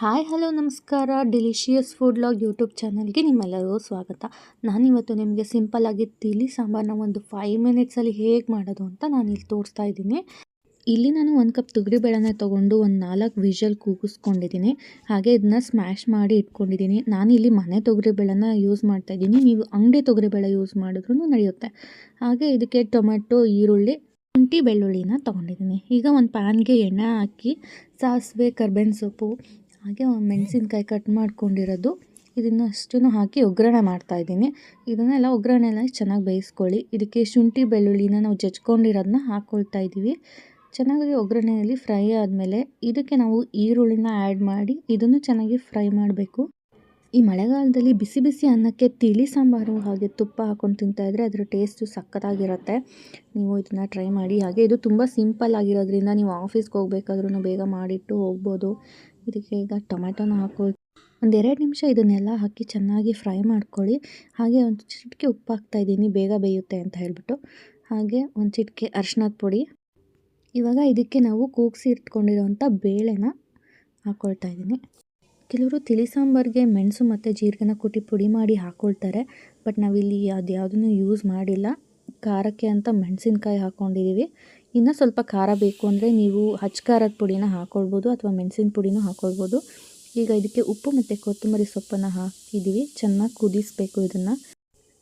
Hi, hello, ನಮಸ್ಕಾರ. Delicious food log YouTube ಚಾನಲ್ಗೆ ನಿಮ್ಮೆಲ್ಲರಿಗೂ ಸ್ವಾಗತ. ನಾನಿವತ್ತು ನಿಮಗೆ ಸಿಂಪಲ್ಲಾಗಿ ತಿಳಿ ಸಾಂಬಾರನ್ನ ಒಂದು ಫೈವ್ ಮಿನಿಟ್ಸಲ್ಲಿ ಹೇಗೆ ಮಾಡೋದು ಅಂತ ನಾನು ಇಲ್ಲಿ ತೋರಿಸ್ತಾ ಇದ್ದೀನಿ. ಇಲ್ಲಿ ನಾನು ಒಂದು ಕಪ್ ತೊಗರಿಬೇಳೆನ ತೊಗೊಂಡು ಒಂದು ನಾಲ್ಕು ವಿಷಲ್ ಕೂಗಿಸ್ಕೊಂಡಿದ್ದೀನಿ. ಹಾಗೆ ಇದನ್ನ ಸ್ಮ್ಯಾಶ್ ಮಾಡಿ ಇಟ್ಕೊಂಡಿದ್ದೀನಿ. ನಾನು ಇಲ್ಲಿ ಮನೆ ತೊಗರಿಬೇಳೆನ ಯೂಸ್ ಮಾಡ್ತಾ ಇದ್ದೀನಿ. ನೀವು ಅಂಗಡಿ ತೊಗರಿಬೇಳೆ ಯೂಸ್ ಮಾಡಿದ್ರೂ ನಡೆಯುತ್ತೆ. ಹಾಗೆ ಇದಕ್ಕೆ ಟೊಮೆಟೊ, ಈರುಳ್ಳಿ, ಶುಂಠಿ ಬೆಳ್ಳುಳ್ಳಿನ ತೊಗೊಂಡಿದ್ದೀನಿ. ಈಗ ಒಂದು ಪ್ಯಾನ್ಗೆ ಎಣ್ಣೆ ಹಾಕಿ, ಸಾಸಿವೆ, ಕರ್ಬೇವಿನ ಸೊಪ್ಪು ಹಾಗೆ ಮೆಣಸಿನ್ಕಾಯಿ ಕಟ್ ಮಾಡ್ಕೊಂಡಿರೋದು. ಇದನ್ನು ಅಷ್ಟು ಹಾಕಿ ಒಗ್ಗರಣೆ ಮಾಡ್ತಾಯಿದ್ದೀನಿ ಇದನ್ನೆಲ್ಲ ಒಗ್ಗರಣೆಲ್ಲ ಚೆನ್ನಾಗಿ ಬೇಯಿಸ್ಕೊಳ್ಳಿ. ಇದಕ್ಕೆ ಶುಂಠಿ, ಬೆಳ್ಳುಳ್ಳಿನ ನಾವು ಜಜ್ಕೊಂಡಿರೋದನ್ನ ಹಾಕ್ಕೊಳ್ತಾ ಇದ್ದೀವಿ. ಚೆನ್ನಾಗಿ ಒಗ್ಗರಣೆಯಲ್ಲಿ ಫ್ರೈ ಆದಮೇಲೆ ಇದಕ್ಕೆ ನಾವು ಈರುಳ್ಳಿನ ಆ್ಯಡ್ ಮಾಡಿ ಇದನ್ನು ಚೆನ್ನಾಗಿ ಫ್ರೈ ಮಾಡಬೇಕು. ಈ ಮಳೆಗಾಲದಲ್ಲಿ ಬಿಸಿ ಬಿಸಿ ಅನ್ನಕ್ಕೆ ತಿಳಿ ಸಾಂಬಾರು ಹಾಗೆ ತುಪ್ಪ ಹಾಕ್ಕೊಂಡು ತಿಂತಾಯಿದ್ರೆ ಅದರ ಟೇಸ್ಟು ಸಖತ್ತಾಗಿರುತ್ತೆ. ನೀವು ಇದನ್ನು ಟ್ರೈ ಮಾಡಿ. ಹಾಗೆ ಇದು ತುಂಬ ಸಿಂಪಲ್ ಆಗಿರೋದ್ರಿಂದ ನೀವು ಆಫೀಸ್ಗೆ ಹೋಗ್ಬೇಕಾದ್ರೂ ಬೇಗ ಮಾಡಿಟ್ಟು ಹೋಗ್ಬೋದು. ಇದಕ್ಕೆ ಈಗ ಟೊಮೆಟೊನ ಹಾಕೋ ಒಂದೆರಡು ನಿಮಿಷ ಇದನ್ನೆಲ್ಲ ಹಾಕಿ ಚೆನ್ನಾಗಿ ಫ್ರೈ ಮಾಡ್ಕೊಳ್ಳಿ. ಹಾಗೆ ಒಂದು ಚಿಟಿಕೆ ಉಪ್ಪು ಹಾಕ್ತಾ ಇದ್ದೀನಿ, ಬೇಗ ಬೇಯುತ್ತೆ ಅಂತ ಹೇಳಿಬಿಟ್ಟು. ಹಾಗೆ ಒಂದು ಚಿಟಿಕೆ ಅರ್ಶಿನದ ಪುಡಿ. ಇವಾಗ ಇದಕ್ಕೆ ನಾವು ಕೂಗಿಸಿ ಇಟ್ಕೊಂಡಿರೋವಂಥ ಬೇಳೆನ ಹಾಕ್ಕೊಳ್ತಾ ಇದ್ದೀನಿ. ಕೆಲವರು ತಿಳಿ ಸಾಂಬಾರಿಗೆ ಮೆಣಸು ಮತ್ತು ಜೀರಿಗೆನ ಕುಟ್ಟಿ ಪುಡಿ ಮಾಡಿ ಹಾಕ್ಕೊಳ್ತಾರೆ ಬಟ್ ನಾವಿಲ್ಲಿ ಅದು ಯಾವುದನ್ನು ಯೂಸ್ ಮಾಡಿಲ್ಲ. ಖಾರಕ್ಕೆ ಅಂತ ಮೆಣಸಿನ್ಕಾಯಿ ಹಾಕ್ಕೊಂಡಿದ್ದೀವಿ ಇನ್ನು ಸ್ವಲ್ಪ ಖಾರ ಬೇಕು ಅಂದರೆ ನೀವು ಹಚ್ಚ ಖಾರದ ಪುಡಿನ ಹಾಕ್ಕೊಳ್ಬೋದು ಅಥವಾ ಮೆಣಸಿನ ಪುಡಿನೂ ಹಾಕ್ಕೊಳ್ಬೋದು ಈಗ ಇದಕ್ಕೆ ಉಪ್ಪು ಮತ್ತು ಕೊತ್ತಂಬರಿ ಸೊಪ್ಪನ್ನು ಹಾಕಿದ್ದೀವಿ ಚೆನ್ನಾಗಿ ಕುದಿಸ್ಬೇಕು ಇದನ್ನು.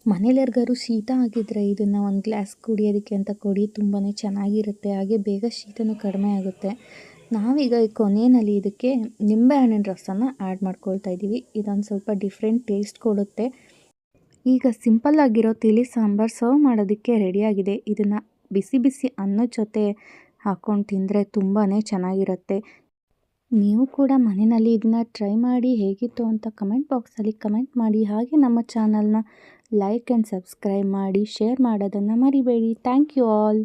ಮನೇಲಿ ಯಾರಿಗಾರು ಶೀತ ಆಗಿದ್ದರೆ ಇದನ್ನು ಒಂದು ಗ್ಲಾಸ್ ಕುಡಿಯೋದಕ್ಕೆ ಅಂತ ಕೊಡಿ. ತುಂಬಾ ಚೆನ್ನಾಗಿರುತ್ತೆ. ಹಾಗೆ ಬೇಗ ಶೀತನೂ ಕಡಿಮೆ ಆಗುತ್ತೆ. ನಾವೀಗ ಕೊನೆಯಲ್ಲಿ ಇದಕ್ಕೆ ನಿಂಬೆಹಣ್ಣಿನ ರಸನ ಆ್ಯಡ್ ಮಾಡ್ಕೊಳ್ತಾ ಇದ್ದೀವಿ ಇದೊಂದು ಸ್ವಲ್ಪ ಡಿಫ್ರೆಂಟ್ ಟೇಸ್ಟ್ ಕೊಡುತ್ತೆ. ಈಗ ಸಿಂಪಲ್ ಆಗಿರೋ ತಿಳಿ ಸಾಂಬಾರು ಸರ್ವ್ ಮಾಡೋದಕ್ಕೆ ರೆಡಿಯಾಗಿದೆ ಇದನ್ನು ಬಿಸಿ ಬಿಸಿ ಅನ್ನದ ಜೊತೆ ಹಾಕ್ಕೊಂಡು ತಿಂದರೆ ತುಂಬಾ ಚೆನ್ನಾಗಿರುತ್ತೆ. ನೀವು ಕೂಡ ಮನೆಯಲ್ಲಿ ಇದನ್ನ ಟ್ರೈ ಮಾಡಿ ಹೇಗಿತ್ತು ಅಂತ ಕಮೆಂಟ್ ಬಾಕ್ಸಲ್ಲಿ ಕಮೆಂಟ್ ಮಾಡಿ. ಹಾಗೆ ನಮ್ಮ ಚಾನಲ್ನ ಲೈಕ್ ಆ್ಯಂಡ್ ಸಬ್ಸ್ಕ್ರೈಬ್ ಮಾಡಿ. ಶೇರ್ ಮಾಡೋದನ್ನು ಮರಿಬೇಡಿ. Thank you all